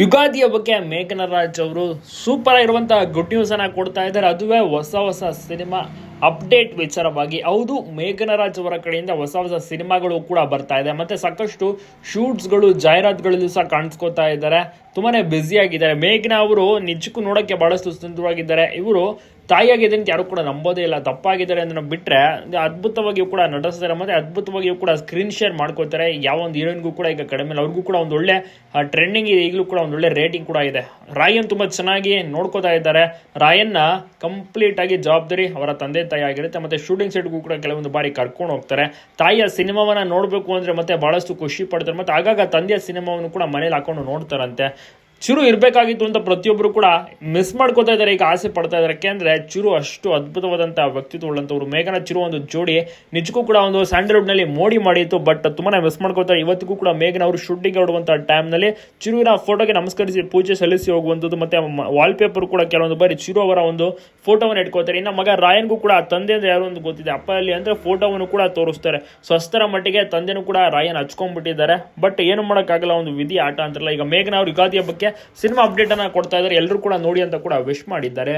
ಯುಗಾದಿ ಬಗ್ಗೆ ಮೇಘನ ರಾಜ್ ಅವರು ಸೂಪರ್ ಆಗಿರುವಂತಹ ಗುಡ್ ನ್ಯೂಸ್ ಅನ್ನ ಕೊಡ್ತಾ ಇದ್ದಾರೆ. ಅದುವೇ ಹೊಸ ಹೊಸ ಸಿನಿಮಾ ಅಪ್ಡೇಟ್ ವಿಚಾರವಾಗಿ. ಹೌದು ಮೇಘನ ರಾಜ್ ಅವರ ಕಡೆಯಿಂದ ಹೊಸ ಹೊಸ ಸಿನಿಮಾಗಳು ಕೂಡ ಬರ್ತಾ ಇದೆ. ಮತ್ತೆ ಸಾಕಷ್ಟು ಶೂಟ್ಸ್ಗಳು ಜಾಹೀರಾತುಗಳಲ್ಲೂ ಸಹ ಕಾಣಿಸ್ಕೋತಾ ಇದ್ದಾರೆ. ತುಂಬಾನೇ ಬ್ಯುಸಿ ಆಗಿದ್ದಾರೆ. ಮೇಘನ ಅವರು ನಿಜಕ್ಕೂ ನೋಡೋಕ್ಕೆ ಬಹಳಷ್ಟು ಸುಂದರವಾಗಿದ್ದಾರೆ. ಇವರು ತಾಯಿಯಾಗಿದೆ ಅಂತ ಯಾರು ಕೂಡ ನಂಬೋದೇ ಇಲ್ಲ. ತಪ್ಪಾಗಿದ್ದಾರೆ ಅಂತ ಬಿಟ್ಟರೆ ಅದ್ಭುತವಾಗಿಯೂ ಕೂಡ ನಟಿಸ್ತಾರೆ ಮತ್ತೆ ಅದ್ಭುತವಾಗಿಯೂ ಕೂಡ ಸ್ಕ್ರೀನ್ ಶೇರ್ ಮಾಡ್ಕೋತಾರೆ ಯಾವ ಒಂದು ಹೀರೋಯಿನ್ಗೂ ಕೂಡ ಈಗ ಕಡಿಮೆ ಇಲ್ಲ. ಅವ್ರಿಗೂ ಕೂಡ ಒಂದು ಒಳ್ಳೆ ಟ್ರೆಂಡಿಂಗ್ ಇದೆ. ಈಗಲೂ ಕೂಡ ಒಂದು ಒಳ್ಳೆ ರೇಟಿಂಗ್ ಕೂಡ ಇದೆ. ರಾಯನ್ ತುಂಬಾ ಚೆನ್ನಾಗಿ ನೋಡ್ಕೋತಾ ಇದ್ದಾರೆ. ರಾಯನ್ನ ಕಂಪ್ಲೀಟ್ ಆಗಿ ಜವಾಬ್ದಾರಿ ಅವರ ತಂದೆ ತಾಯಿ ಆಗಿರುತ್ತೆ. ಮತ್ತೆ ಶೂಟಿಂಗ್ ಸೆಟ್ಗೂ ಕೂಡ ಕೆಲವೊಂದು ಬಾರಿ ಕರ್ಕೊಂಡು ಹೋಗ್ತಾರೆ. ತಾಯಿಯ ಸಿನಿಮಾವನ್ನ ನೋಡಬೇಕು ಅಂದ್ರೆ ಮತ್ತೆ ಬಹಳಷ್ಟು ಖುಷಿ ಪಡ್ತಾರೆ. ಮತ್ತೆ ಆಗಾಗ ತಂದೆಯ ಸಿನಿಮಾವನ್ನು ಕೂಡ ಮನೇಲಿ ಹಾಕೊಂಡು ನೋಡ್ತಾರಂತೆ. ಚಿರು ಇರಬೇಕಾಗಿತ್ತು ಅಂತ ಪ್ರತಿಯೊಬ್ಬರು ಕೂಡ ಮಿಸ್ ಮಾಡ್ಕೋತಾ ಇದ್ದಾರೆ, ಈಗ ಆಸೆ ಪಡ್ತಾ ಇದ್ದಾರೆ. ಯಾಕೆಂದ್ರೆ ಚಿರು ಅಷ್ಟು ಅದ್ಭುತವಾದಂಥ ವ್ಯಕ್ತಿತ್ವ ಉಳ್ಳಂಥವ್ರು ಮೇಘನ ಚಿರು ಒಂದು ಜೋಡಿ, ನಿಜಕ್ಕೂ ಕೂಡ ಒಂದು ಸ್ಯಾಂಡಲ್ವುಡ್ನಲ್ಲಿ ಮೋಡಿ ಮಾಡಿತ್ತು ಬಟ್ ತುಂಬಾನೇ ಮಿಸ್ ಮಾಡ್ಕೋತಾರೆ ಇವತ್ತಿಗೂ ಕೂಡ ಮೇಘನ ಅವರು ಶೂಟಿಂಗ್ ಹೊಡುವಂಥ ಟೈಮ್ನಲ್ಲಿ ಚಿರುವಿನ ಫೋಟೋಗೆ ನಮಸ್ಕರಿಸಿ, ಪೂಜೆ ಸಲ್ಲಿಸಿ ಹೋಗುವಂಥದ್ದು, ಮತ್ತೆ ವಾಲ್ಪೇಪರ್ ಕೂಡ ಕೆಲವೊಂದು ಬಾರಿ ಚಿರು ಅವರ ಒಂದು ಫೋಟೋವನ್ನು ಇಟ್ಕೋತಾರೆ ಇನ್ನು ಮಗ ರಾಯನ್ಗೂ ಕೂಡ ತಂದೆ ಅಂದ್ರೆ ಯಾರು ಒಂದು ಗೊತ್ತಿದೆ. ಅಪ್ಪ ಅಲ್ಲಿ ಅಂದ್ರೆ ಫೋಟೋವನ್ನು ಕೂಡ ತೋರಿಸ್ತಾರೆ. ಸ್ವಸ್ಥರ ಮಟ್ಟಿಗೆ ತಂದೆನೂ ಕೂಡ ರಾಯನ್ ಹಚ್ಕೊಂಡ್ಬಿಟ್ಟಿದ್ದಾರೆ. ಬಟ್ ಏನು ಮಾಡೋಕ್ಕಾಗಲ್ಲ, ಒಂದು ವಿಧಿ ಆಟ ಅಂತಾರಲ್ಲ. ಈಗ ಮೇಘನ ಅವ್ರು ಯುಗಾದಿ ಹಬ್ಬಕ್ಕೆ ಸಿನಿಮಾ ಅಪ್ಡೇಟ್ ಅನ್ನ ಕೊಡ್ತಾ ಇದ್ದಾರೆ. ಎಲ್ಲರೂ ಕೂಡ ನೋಡಿ ಅಂತ ಕೂಡ ವಿಶ್ ಮಾಡಿದ್ದಾರೆ.